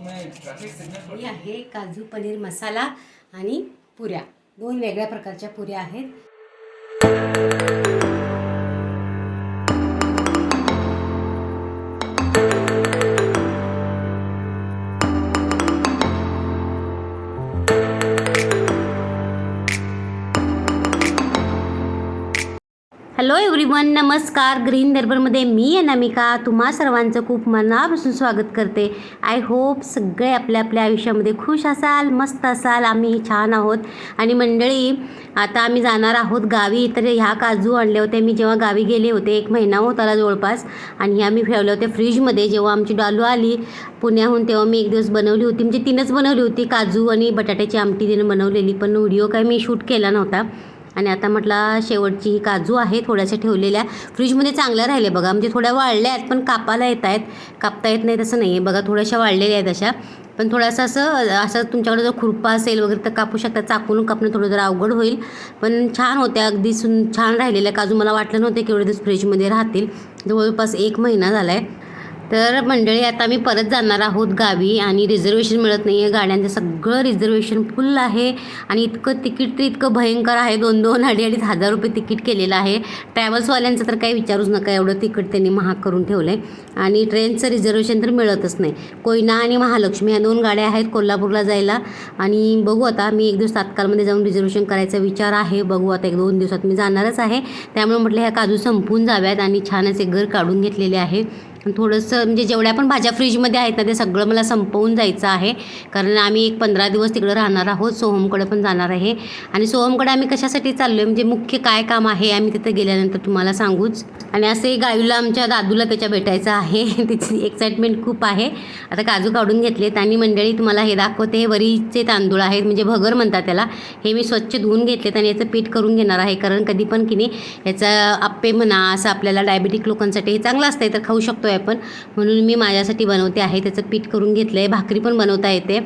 ही आहे काजू पनीर मसाला आणि पुऱ्या. दोन वेगळ्या प्रकारच्या पुऱ्या आहेत. हॅलो एव्हरीवन नमस्कार. ग्रीन दर्बरमध्ये मी अनामिका तुम्हा सर्वांचं खूप मनापासून स्वागत करते. आय होप सगळे आपल्या आपल्या आयुष्यामध्ये खुश असाल मस्त असाल. आम्ही छान आहोत. आणि मंडळी आता आम्ही जाणार आहोत गावी. तर ह्या काजू आणले होते. मी जेव्हा गावी गेले होते एक महिना होताला जवळपास. आणि ह्या मी ठेवले होते फ्रीजमध्ये. जेव्हा आमची डालू आली पुण्याहून तेव्हा मी एक दिवस बनवली होती. म्हणजे तिनंच बनवली होती काजू आणि बटाट्याची आमटी तिनं बनवलेली. पण व्हिडिओ काय मी शूट केला नव्हता. आणि आता म्हटलं शेवटची ही काजू आहे थोड्याशा ठेवलेल्या. फ्रीजमध्ये चांगल्या राहिले बघा म्हणजे थोड्या वाळल्या आहेत पण कापायला येत आहेत. कापता येत नाही तसं नाही आहे बघा थोड्याशा वाळलेल्या आहेत अशा. पण थोडंसं असं असं तुमच्याकडे जर खुरपा असेल वगैरे तर कापू शकता चाकून कापणं थोडं जरा अवघड होईल. पण छान होत्या अगदी सुन छान राहिलेल्या काजू. मला वाटलं नव्हतं की एवढे दिवस फ्रीजमध्ये राहतील. जवळपास एक महिना झाला आहे तर मंडळी आता आम्ही परत जाणार आहोत गावी आणि रिझर्वेशन मिळत नाही आहे गाड्यांचं सगळं रिझर्वेशन फुल आहे आणि इतकं तिकीट तर इतकं भयंकर आहे. दोन दोन अडी अडीच हजार रुपये तिकीट केलेलं आहे. ट्रॅव्हल्सवाल्यांचं तर काही विचारूच नका. एवढं तिकीट त्यांनी महाग करून ठेवलं आहे आणि ट्रेनचं रिझर्वेशन तर मिळतच नाही. कोयना आणि महालक्ष्मी या दोन गाड्या आहेत कोल्हापूरला जायला. आणि बघू आता मी एक दिवस तात्काळमध्ये जाऊन रिझर्वेशन करायचा विचार आहे. बघू आता एक दोन दिवसात मी जाणारच आहे. त्यामुळे म्हटलं ह्या काजू संपून जाव्यात आणि छान असे घर काढून घेतलेले आहे. थोडंसं म्हणजे जेवढ्या पण भाज्या फ्रीजमध्ये आहेत ना ते सगळं मला संपवून जायचं आहे. कारण आम्ही एक पंधरा दिवस तिकडं राहणार आहोत सोहमकडे पण जाणार आहे. आणि सोहमकडे आम्ही कशासाठी चाललो आहे म्हणजे मुख्य काय काम आहे आम्ही तिथं गेल्यानंतर तुम्हाला सांगूच. आणि असंही गायूला आमच्या दादूला त्याच्या भेटायचं आहे. तिची एक्साइटमेंट खूप आहे. आता काजू काढून घेतलेत आणि मंडळी तुम्हाला हे दाखवते हे वरीचे तांदूळ आहेत म्हणजे भगर म्हणतात त्याला. हे मी स्वच्छ धुवून घेतलेत आणि याचं पीठ करून घेणार आहे. कारण कधी पण की नाही याचा आप्पे म्हणा असं आपल्याला डायबेटिक लोकांसाठी हे चांगलं असतं तर खाऊ शकतो आहे आपण. म्हणून मी माझ्यासाठी बनवते आहे. त्याचं पीठ करून घेतलं आहे भाकरी पण बनवता येते.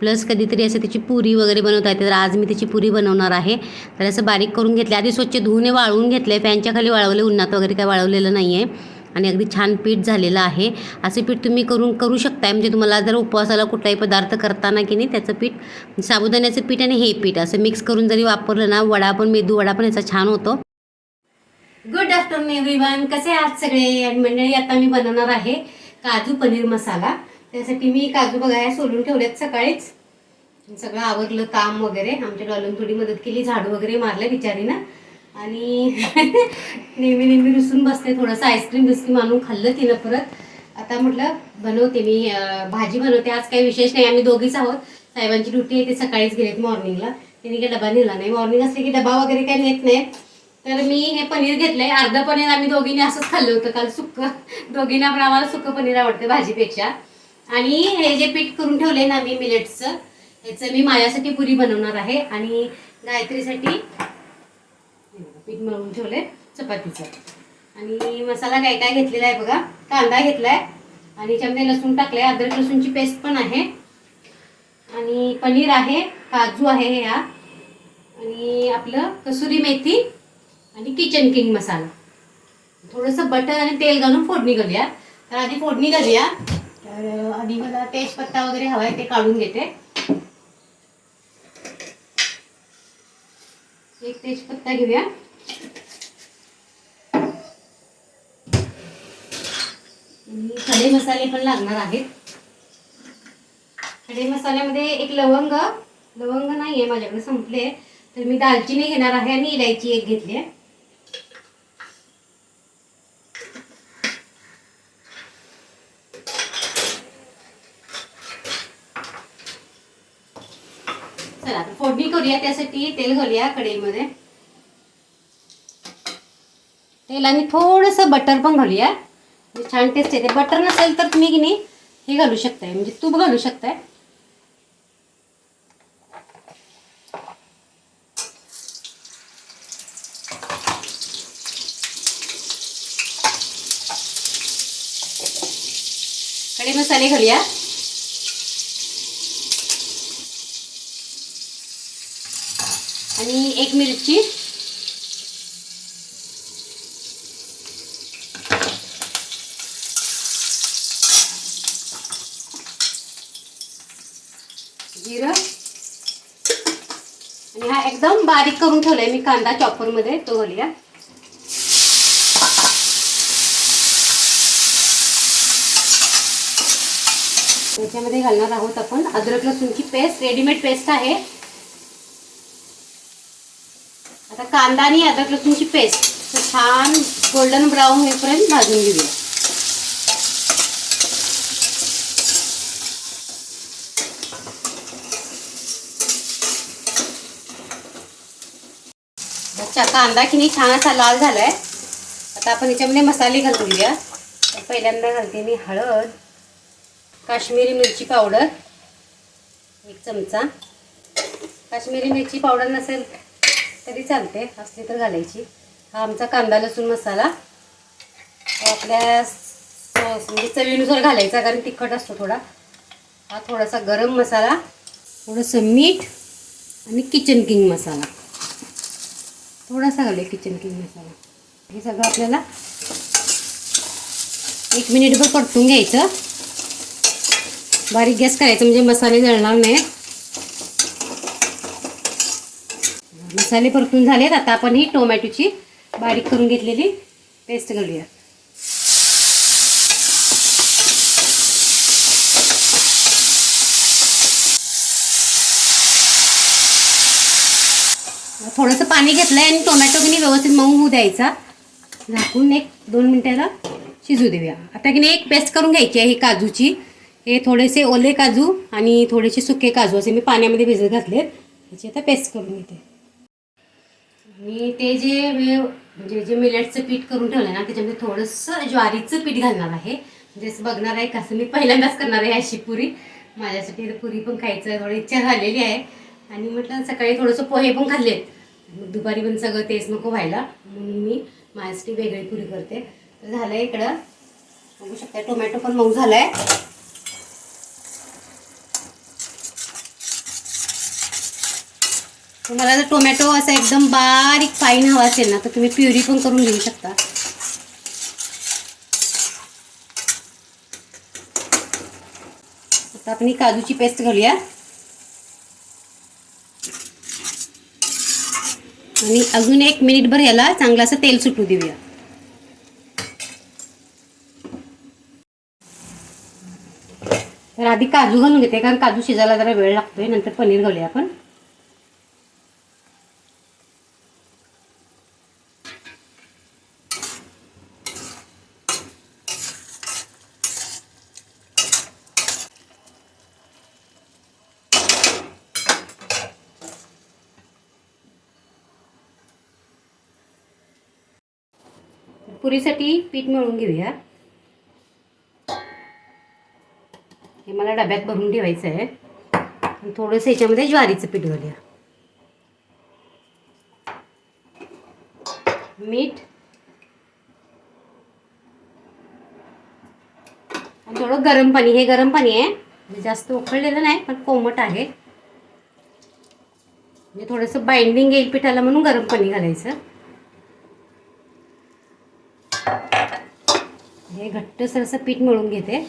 प्लस कधीतरी असं त्याची पुरी वगैरे बनवता येते. तर आज मी त्याची पुरी बनवणार आहे. तर असं बारीक करून घेतले आधी स्वच्छ धुवून वाळवून घेतलं आहे फॅनच्या खाली वाळवले उन्हात वगैरे काय वाळवलेलं नाही आहे आणि अगदी छान पीठ झालेलं आहे. असे पीठ तुम्ही करून करू शकताय. म्हणजे तुम्हाला जर उपवासाला कुठलाही पदार्थ करताना की नाही त्याचं पीठ साबुदाण्याचं पीठ आणि हे पीठ असं मिक्स करून जरी वापरलं ना वडा पण मेदू वडा पण याचा छान होतो. गुड आफ्टरनून एव्हरीवन कसे आहात सगळे? मंडळी आता मी बनवणार आहे काजू पनीर मसाला. त्यासाठी मी काजू बघायला सोलून ठेवलेत सकाळीच. सगळं आवरलं काम वगैरे. आमच्या डॉलून थोडी मदत केली झाडू वगैरे मारलं बिचारीनं. आणि नेहमी नेहमी रुसून बसते थोडंसं आईस्क्रीम बिस्क्रीम आणून खाल्लं तिनं परत. आता म्हटलं बनवते मी. भाजी बनवते. आज काही विशेष नाही आम्ही दोघीच आहोत. साहेबांची ड्युटी आहे ते सकाळीच गेलेत मॉर्निंगला त्यांनी काही डबा नेला नाही. मॉर्निंग असले की डबा वगैरे काही नेत नाही तर मी हे पनीर घेतलंय. अर्ध पनीर आम्ही दोघींनी असंच खाल्लं होतं काल सुक्क. दोघींना पण आम्हाला सुक्क पनीर आवडतं भाजीपेक्षा. आणि हे जे पीठ करून ठेवले ना मी मिलेट्सचं ह्याचं मी माझ्यासाठी पुरी बनवणार आहे आणि गायत्रीसाठी पीठ मळून ठेवलंय चपातीचं. आणि मसाला काय काय घेतलेला आहे बघा. कांदा घेतलाय आणि याच्यामध्ये लसूण टाकलंय. अद्रक लसूणची पेस्ट पण आहे. आणि पनीर आहे काजू आहे ह्या. आणि आपलं कसुरी मेथी आणि किचन किंग मसाला थोडंसं बटर आणि तेल घालून फोडणी घालूया. तर आधी फोडणी घालूया. तर आधी मला तेजपत्ता वगैरे हवा आहे ते काढून घेते. एक तेजपत्ता घेऊया. आणि खडे मसाले पण लागणार आहेत. खडे मसाल्यामध्ये एक लवंग लवंग नाही आहे माझ्याकडे संपले. तर मी दालचिनी घेणार आहे आणि इलायची एक घेतली आहे. चला फोडणी करूया त्यासाठी तेल घालूया कढईमध्ये. तेल आणि थोडंसं बटर पण घालूया. म्हणजे छान टेस्ट येते. बटर नसेल तर तुम्ही की नाही हे घालू शकताय. म्हणजे तूप घालू शकताय. खडे मसाले घालूया. आणि एक मिरची. जिरं. आणि हा एकदम बारीक करून ठेवलाय मी कांदा चॉपरमध्ये तो घालूया. त्याच्यामध्ये घालणार आहोत आपण अद्रक लसूणची पेस्ट रेडीमेड पेस्ट आहे. आता कांदा आणि अदरक लसूणची पेस्ट. तर छान गोल्डन ब्राऊन होईपर्यंत भाजून घेऊया. अच्छा कांदा की नाही छान असा लाल झालाय. आता आपण याच्यामध्ये मसाले घालून घेऊया. पहिल्यांदा घालते मी हळद काश्मीरी मिरची पावडर एक चमचा. काश्मीरी मिरची पावडर नसेल तरी चालते असली तर घालायची. हा आमचा कांदा लसूण मसाला. आपल्या म्हणजे चवीनुसार घालायचा कारण तिखट असतो थोडा. हा थोडासा गरम मसाला थोडंसं मीठ आणि किचन किंग मसाला. थोडासा घालूया किचन किंग मसाला. हे सगळं आपल्याला एक मिनिटभर परतून घ्यायचं. बारीक गॅस करायचं म्हणजे मसाले जळणार नाही मसाले परतून झालेत. आता आपण ही टोमॅटोची बारीक करून घेतलेली पेस्ट घालूया. थोडंसं पाणी घेतलं आहे आणि टोमॅटो की व्यवस्थित मऊ होऊ द्यायचा. झाकून एक दोन मिनिटाला शिजू देऊया. आता की नाही एक पेस्ट करून घ्यायची आहे ही काजूची. हे थोडेसे ओले काजू आणि थोडेसे सुके काजू असे मी पाण्यामध्ये भिजत घातलेत. त्याची आता पेस्ट करून घेते. मी ते जे मी म्हणजे जे मिलेटचं पीठ करून ठेवलं ना त्याच्यामध्ये थोडंसं ज्वारीचं पीठ घालणार आहे. म्हणजे असं बघणार आहे कसं मी पहिल्यांदाच करणार आहे अशी पुरी. माझ्यासाठी पुरी पण खायचं थोडी इच्छा झालेली आहे. आणि म्हटलं सकाळी थोडंसं पोहे पण खाल्लेत. मग दुपारी पण सगळं तेच नको व्हायला. म्हणून मी माझ्यासाठी वेगळी पुरी करते. तर झालं आहे इकडं बघू शकता टोमॅटो पण मऊ झाला आहे तुम्हाला जर टोमॅटो असा एकदम बारीक फाईन हवा असेल ना तर तुम्ही प्युरी पण करून घेऊ शकता. आता आपण ही काजूची पेस्ट घालूया. आणि अजून एक मिनिटभर याला चांगलं असं तेल सुटू देऊया. तर आधी काजू घालून घेते कारण काजू शिजायला जरा वेळ लागतोय नंतर पनीर घालूया आपण. पुरीसाठी पीठ मिळून घेऊया. हे मला डब्यात भरून ठेवायचं आहे आणि थोडंसं याच्यामध्ये ज्वारीचं पीठ घालूया. मीठ. आणि थोडं गरम पाणी. हे गरम पाणी आहे. म्हणजे जास्त उकळलेलं नाही पण कोमट आहे. म्हणजे थोडंसं बाइंडिंग येईल पिठाला म्हणून गरम पाणी घालायचं. हे असं पीठ मळून घेते.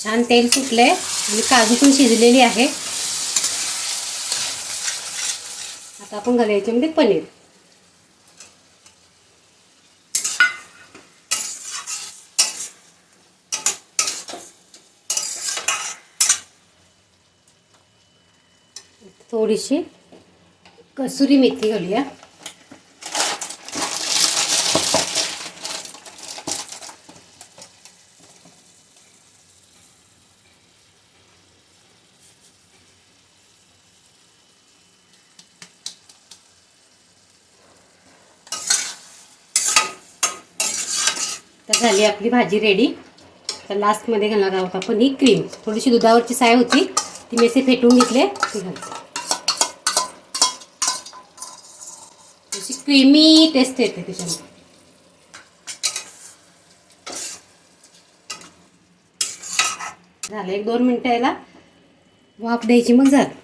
छान तेल सुटलंय. आणि काजू पण शिजलेली आहे. आता आपण घालूया याच्यामध्ये म्हणजे पनीर. थोडीशी कसुरी मेथी घालूया. तर झाली आपली भाजी रेडी तर लास्टमध्ये घालणार आहोत आपण ही क्रीम थोडीशी दुधावरची साय होती ती मेसे फेटून घेतले ती घालते. क्रीमी टेस्ट येते त्याच्यामध्ये. झालं एक दोन मिनटं याला वाफ द्यायची मग झालं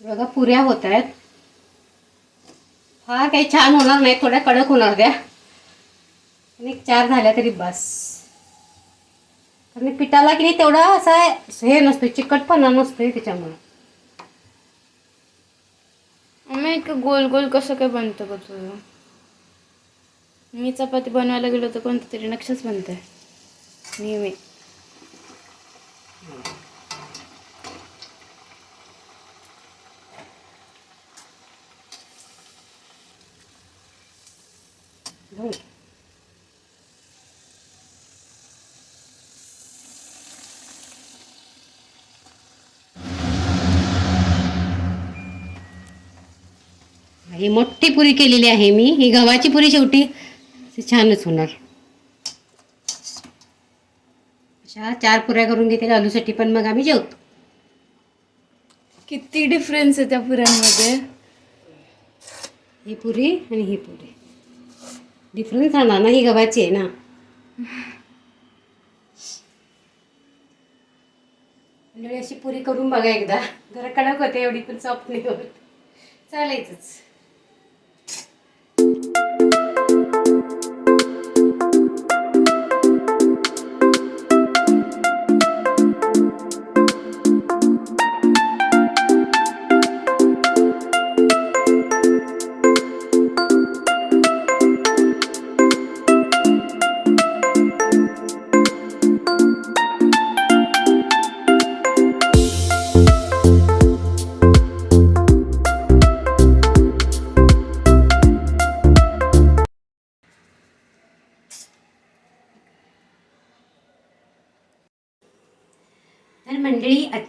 बघा पुऱ्या होत आहेत. फार काही छान होणार नाही थोड्या कडक होणार द्या आणि एक चार झाल्या तरी बस. आणि पिठाला की नाही तेवढा असा हे नसतो चिकटपणा नसतोय त्याच्यामुळे. मग इतकं गोल गोल कसं काय बनतं का तुझं? मी चपाती बनवायला गेलो तर कोणतं तरी नक्षच बनतंय. नेहमी. हो. ही मोठी पुरी केलेली आहे मी. ही गव्हाची पुरी शेवटी. ती छानच होणार. अशा चार पुऱ्या करून घेते आलूसाठी पण मग आम्ही जेवतो. किती डिफरन्स आहे त्या पुऱ्यांमध्ये. ही पुरी आणि ही पुरी. डिफरन्स राहणार ना ही गव्हाची आहे ना मंडळी अशी पुरी करून बघा एकदा. जरा कडक होते एवढी पण सॉफ्ट नाही होत. चालायचंच.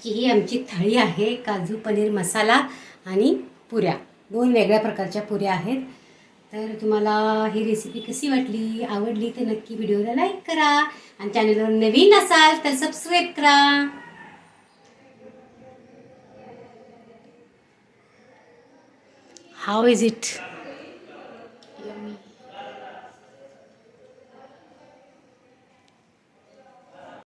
आजची ही आमची थाळी आहे काजू पनीर मसाला आणि पुऱ्या. दोन वेगळ्या प्रकारच्या पुऱ्या आहेत. तर तुम्हाला ही रेसिपी कशी वाटली आवडली तर नक्की व्हिडिओला लाईक करा आणि चॅनलवर नवीन असाल तर सबस्क्राईब करा. How is it